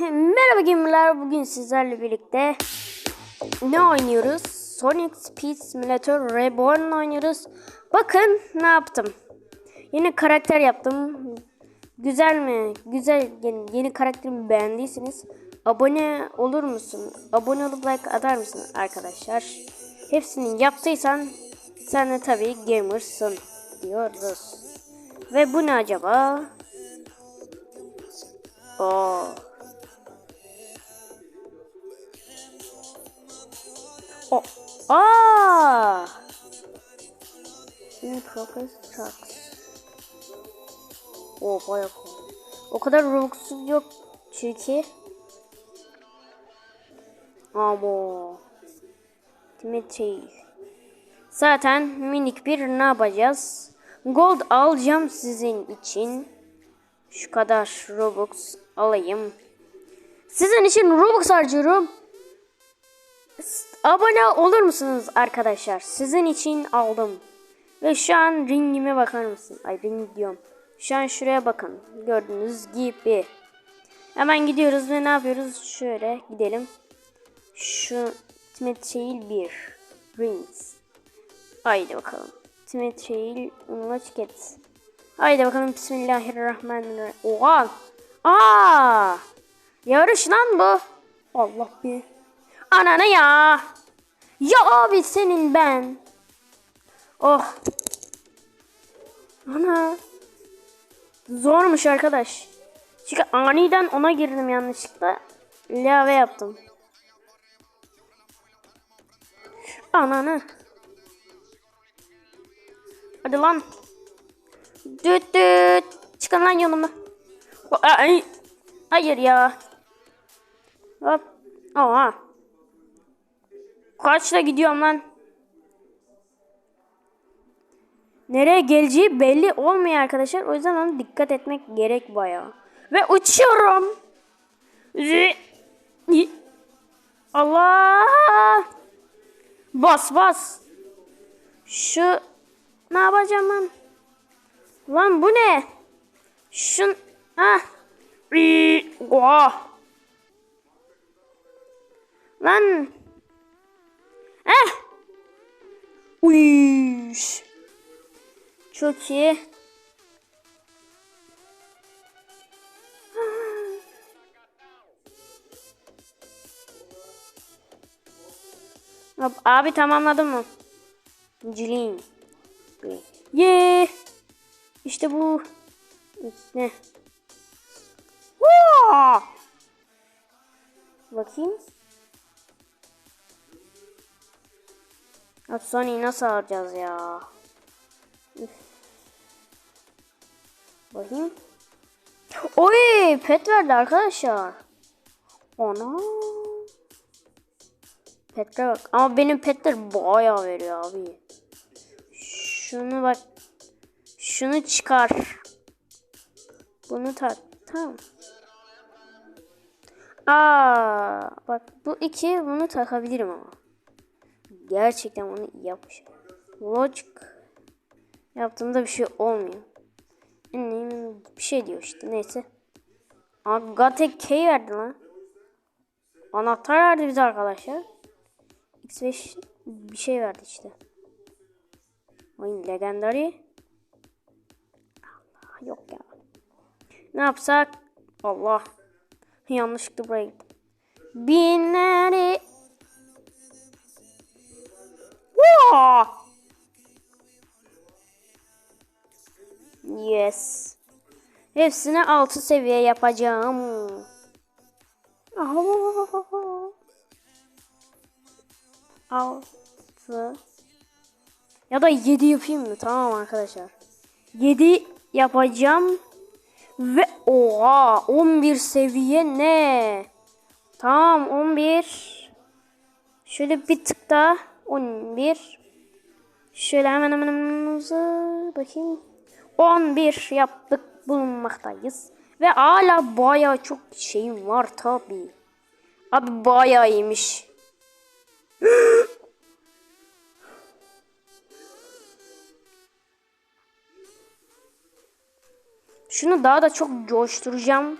Merhaba gamerlar bugün sizlerle birlikte ne oynuyoruz? Sonic Speed Simulator Reborn oynuyoruz. Bakın ne yaptım. Yeni karakter yaptım. Güzel mi? Güzel. Yeni, yeni karakterimi beğendiyseniz abone olur musun? Abone olup like atar mısın arkadaşlar? Hepsini yaptıysan sen de tabii gamersın diyoruz. Ve bu ne acaba? Oo. O. Aa! Şimdi Progress Trucks. O bayağı cool. O kadar Robux'um yok çünkü. Ama. Dimitri. Zaten minik bir ne yapacağız? Gold alacağım sizin için. Şu kadar Robux alayım. Sizin için Robux harcıyorum. Abone olur musunuz arkadaşlar? Sizin için aldım. Ve şu an ringime bakar mısın? Ay ring diyorum. Şu an şuraya bakın. Gördüğünüz gibi. Hemen gidiyoruz ve ne yapıyoruz? Şöyle gidelim. Şu Timetrail 1. Rings. Haydi bakalım. Timetrail Unlock et. Haydi bakalım Bismillahirrahmanirrahim. Oha! Aa! Yarış lan bu. Allah bir. Ananı ya. Ya abi senin ben. Oh. Ana. Zormuş arkadaş. Çünkü aniden ona girdim yanlışlıkla. Lave yaptım. Ananı. Hadi lan. Düt düt. Çıkın lan yoluma. Ay. Hayır ya. Hop. Oha. Kaçla gidiyorum lan? Nereye geleceği belli olmuyor arkadaşlar. O yüzden ona dikkat etmek gerek bayağı. Ve uçuyorum. Allah. Bas bas. Şu ne yapacağım lan? Lan bu ne? Şun ah. Oha. Lan. Eh. Uyuş. Çok iyi. Abi tamamladın mı? Cilin. Ye. İşte bu. Ne? Vaa! Bakayım. Sony'yi nasıl alacağız ya? Üf. Bakayım. Oy pet verdi arkadaşlar. Ana. Petler bak. Ama benim petler bayağı veriyor abi. Şunu bak. Şunu çıkar. Bunu tak. Tamam. Aa, bak bu iki bunu takabilirim ama. Gerçekten onu iyi yapmış. Logic yaptığımda bir şey olmuyor. Bir şey diyor işte neyse. Aa Gatek K verdi lan. Anahtar verdi bize arkadaşlar. X5 bir şey verdi işte. Oyun legendary. Yok ya. Ne yapsak? Allah. Yanlışlıkla buraya. Binleri Yes. Hepsini altı seviye yapacağım. Altı. Ya da yedi yapayım mı? Tamam arkadaşlar. Yedi yapacağım. Ve oha 11 seviye ne? Tamam 11. Şöyle bir tık daha 11. Şöyle hemen hemen hemen bakayım. 11 yaptık bulunmaktayız. Ve hala bayağı çok şeyim var tabi. Abi bayağı iyiymiş. Şunu daha da çok coşturacağım.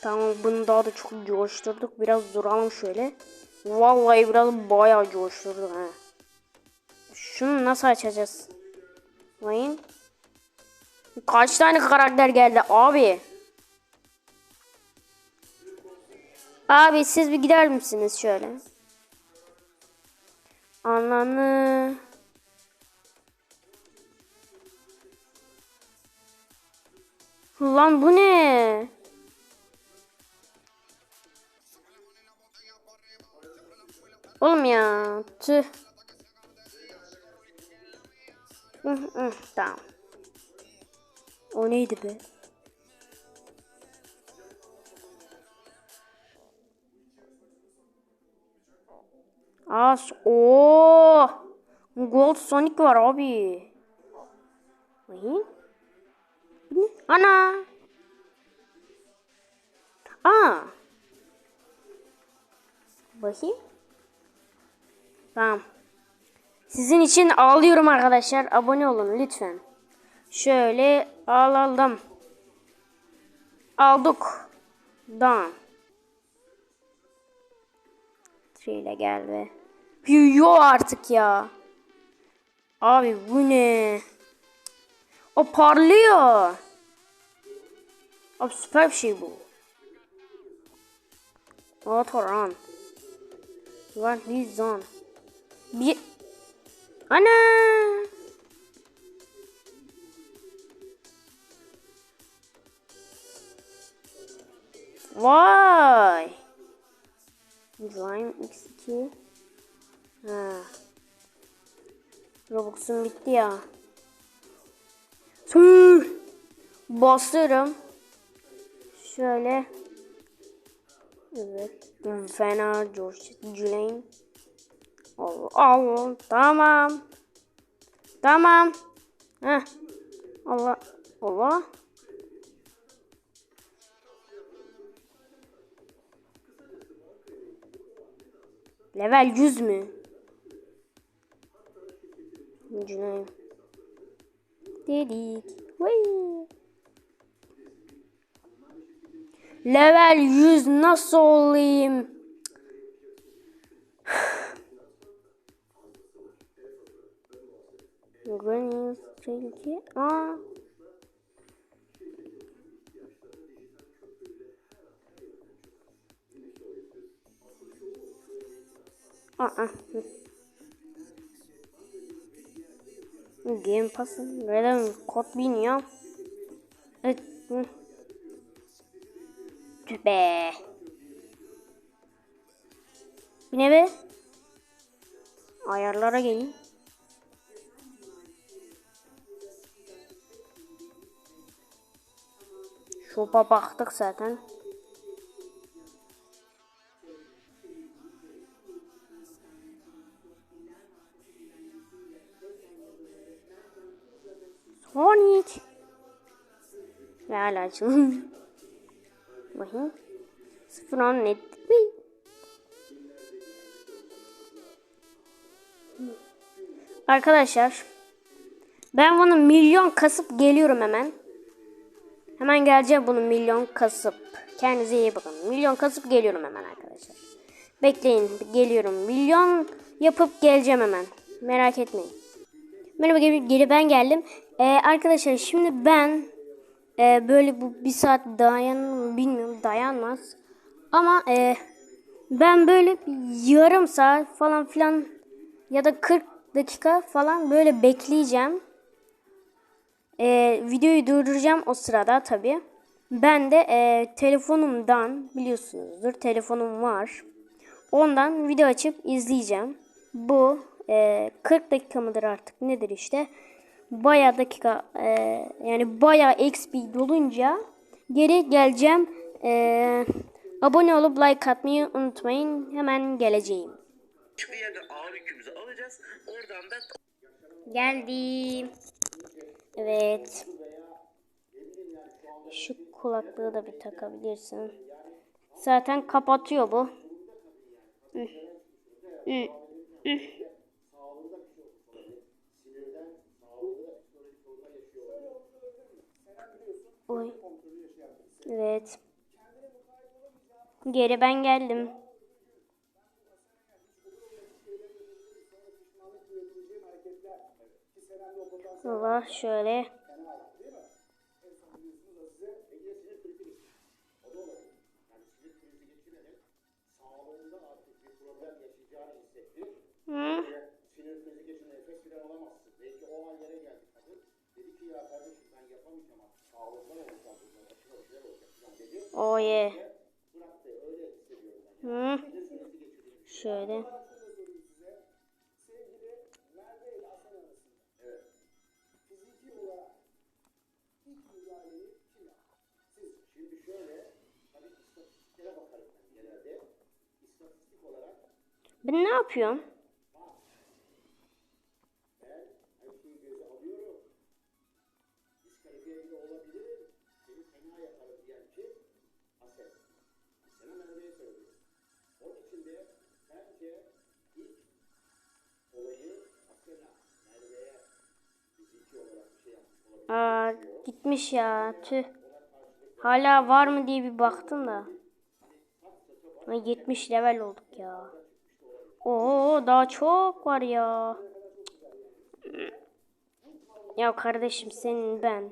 Tamam bunu daha da çok coşturduk. Biraz duralım şöyle. Vallahi biraz bayağı coşturduk ha. Şunu nasıl açacağız? Vayın. Kaç tane karakter geldi abi? Abi siz bir gider misiniz şöyle? Ananı. Lan bu ne? Oğlum ya. Tüh. Tamam. O neydi be? As. Oo. Gold Sonic var. Bakayım. Ana. Aa. Bakayım. Tamam. Sizin için ağlıyorum arkadaşlar. Abone olun lütfen. Şöyle alalım. Aldık. Tamam. Şöyle gel be. Yo artık ya. Abi bu ne? O parlıyor. Abi süper bir şey bu. Otoran. Var Lizon. Bir... Ana! Vay! Slime X2 Ha. Robux'um bitti ya. Tüh! Bastırım. Şöyle. Evet. Fena Julain. Allah Allah. Tamam. Tamam. Heh. Allah. Allah. Level 100 mü? Cüneyt. Dedik. Vay. Level 100 nasıl olayım? Granny Tilki. Aa. Aa. Game Pass'ın neden kod bilmiyorum. Evet. Hı. Tüh be. Ne be? Ayarlara gelin. Şopa baktık zaten. Açılım. Bakayım. Sıfır on net. Arkadaşlar. Ben bunu milyon kasıp geliyorum hemen. Hemen geleceğim bunu milyon kasıp. Kendinize iyi bakın. Milyon kasıp geliyorum hemen arkadaşlar. Bekleyin geliyorum. Milyon yapıp geleceğim hemen. Merak etmeyin. Merhaba geri ben geldim. Ee, arkadaşlar şimdi ben e, böyle bu bir saat dayan bilmiyorum dayanmaz. Ama e, ben böyle yarım saat falan filan ya da 40 dakika falan böyle bekleyeceğim. E, videoyu durduracağım o sırada tabi. Ben de e, telefonumdan biliyorsunuzdur telefonum var. Ondan video açıp izleyeceğim. Bu e, 40 dakika mıdır artık nedir işte. Baya dakika e, yani baya XP dolunca geri geleceğim. E, abone olup like atmayı unutmayın. Hemen geleceğim. Hiçbir yerde ağır yükümüzü alacağız. Oradan da Geldim. Evet. Şu kulaklığı da bir takabilirsin. Zaten kapatıyor bu. Üh. Üh. Üh. Oy. Evet. Geri ben geldim. Allah şöyle. Hı? sinir krizi geçirme nefes bile alamazsın. Belki o hallere geldi kadın. Dedi ki ya kardeşim ben yapamayacağım artık. Oh yeah. Hı. Şöyle. Ben ne yapıyorum? Sana Merve'ye söylüyorum. Onun için de bence ilk olayı Asel'a, Merve'ye fiziki olarak bir şey yapmış olabilir. Aa, gitmiş ya. Tüh. Hala var mı diye bir baktım da. Ay, 70 level olduk ya. Oo daha çok var ya. Ya kardeşim senin ben.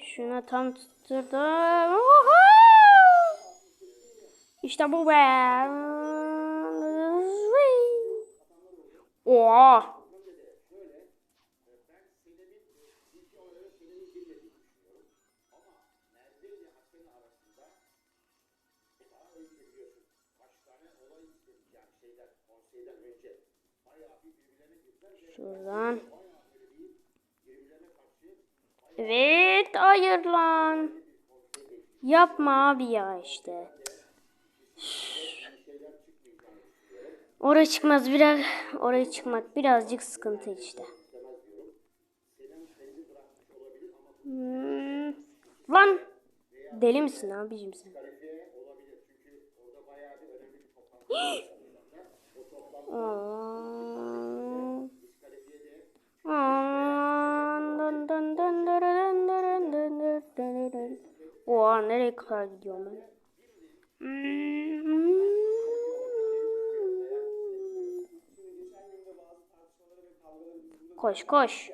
Şuna tam tutturdum. Oha! İşte bu be. Oha! Şuradan. Evet hayır lan. Yapma abi ya işte. Oraya çıkmaz biraz oraya çıkmak birazcık sıkıntı işte. Hmm. Lan deli misin abicim sen? Aa. Aa, dın dın dın dın dın dın dın dın dın. Oha nereye kadar gidiyorum ben? Koş koş.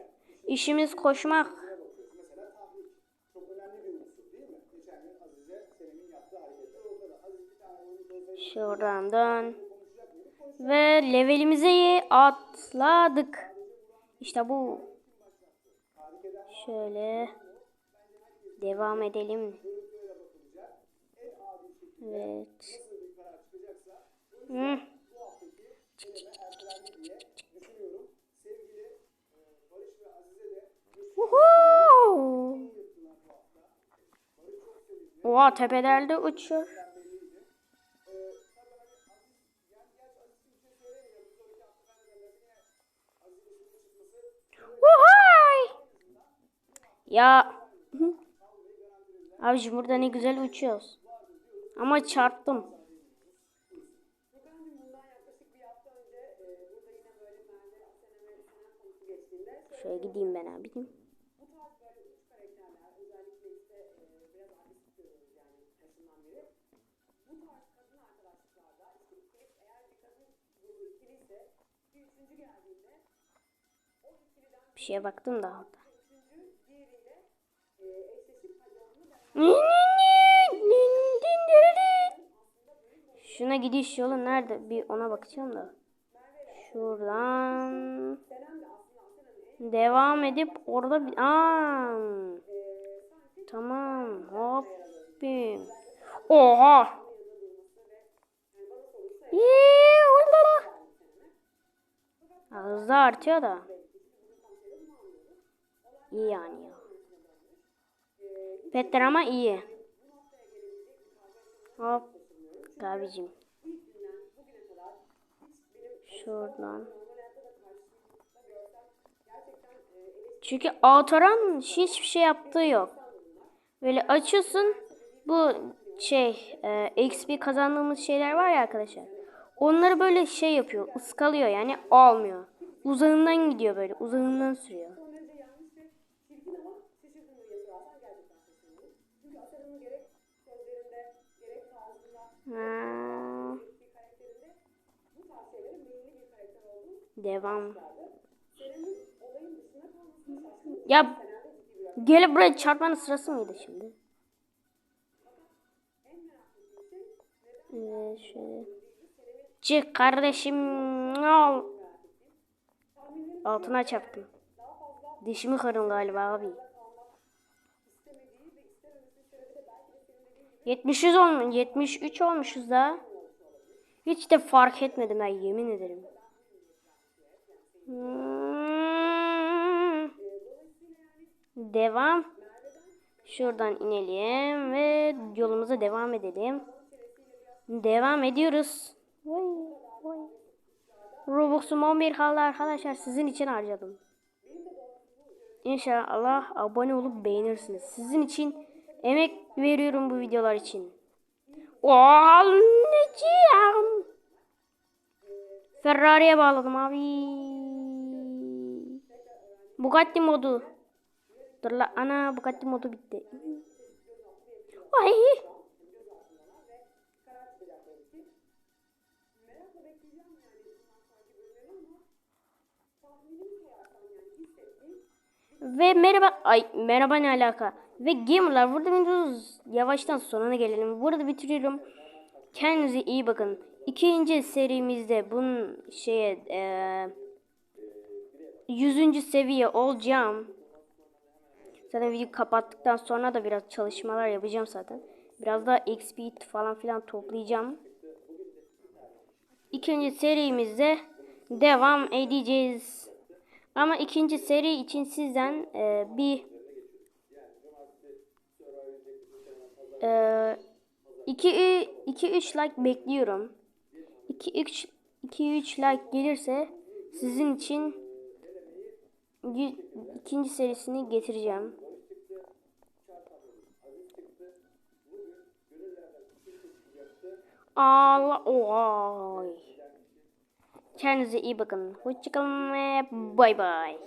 İşimiz koşmak. Şuradan dön. Ve levelimizi atladık. İşte bu. Şöyle. Devam edelim. Evet. Hı. Oha tepelerde uçuyor. Ya. Abicim burada ne güzel uçuyoruz. Ama çarptım. Şöyle gideyim ben abicim. Bir şeye baktım da Şuna gidiş yolu nerede? Bir ona bakacağım da. Şuradan devam edip orada bir Aa. Tamam. Hop. Bir. Oha. Yee, Hızlı artıyor da. İyi yani ya. Petter ama iyi. Hop. Abicim. Şuradan. Çünkü Autoran hiçbir şey yaptığı yok. Böyle açıyorsun. Bu şey e, XP kazandığımız şeyler var ya arkadaşlar. Onları böyle şey yapıyor. ıskalıyor yani almıyor. Uzağından gidiyor böyle. Uzağından sürüyor. Ha. Devam. Ya gelip buraya çarpmanın sırası mıydı şimdi? Evet şöyle. Çık kardeşim. Al. Altına çarptım. Dişimi kırın galiba abi. 73 olmuş, 73 olmuşuz da. Hiç de fark etmedim ben yemin ederim. Hmm. Devam. Şuradan inelim ve yolumuza devam edelim. Devam ediyoruz. Vay, vay. Robux'um 11 kaldı arkadaşlar. Sizin için harcadım. İnşallah abone olup beğenirsiniz. Sizin için emek veriyorum bu videolar için. Anneciğim. Ferrari'ye bağladım abi. Bugatti modu. Dur la ana Bugatti modu bitti. Ay. Ve merhaba ay merhaba ne alaka? Ve gamerlar burada videomuz yavaştan sonuna gelelim. Burada bitiriyorum. Kendinize iyi bakın. İkinci serimizde bunun şeye eee 100. seviye olacağım. Zaten videoyu kapattıktan sonra da biraz çalışmalar yapacağım zaten. Biraz da XP falan filan toplayacağım. İkinci serimizde devam edeceğiz. Ama ikinci seri için sizden e, bir e, 2 2 3 like bekliyorum. 2 3 2 3 like gelirse sizin için ikinci serisini getireceğim. Allah oy. Kendinize iyi bakın. Hoşçakalın ve bay bay.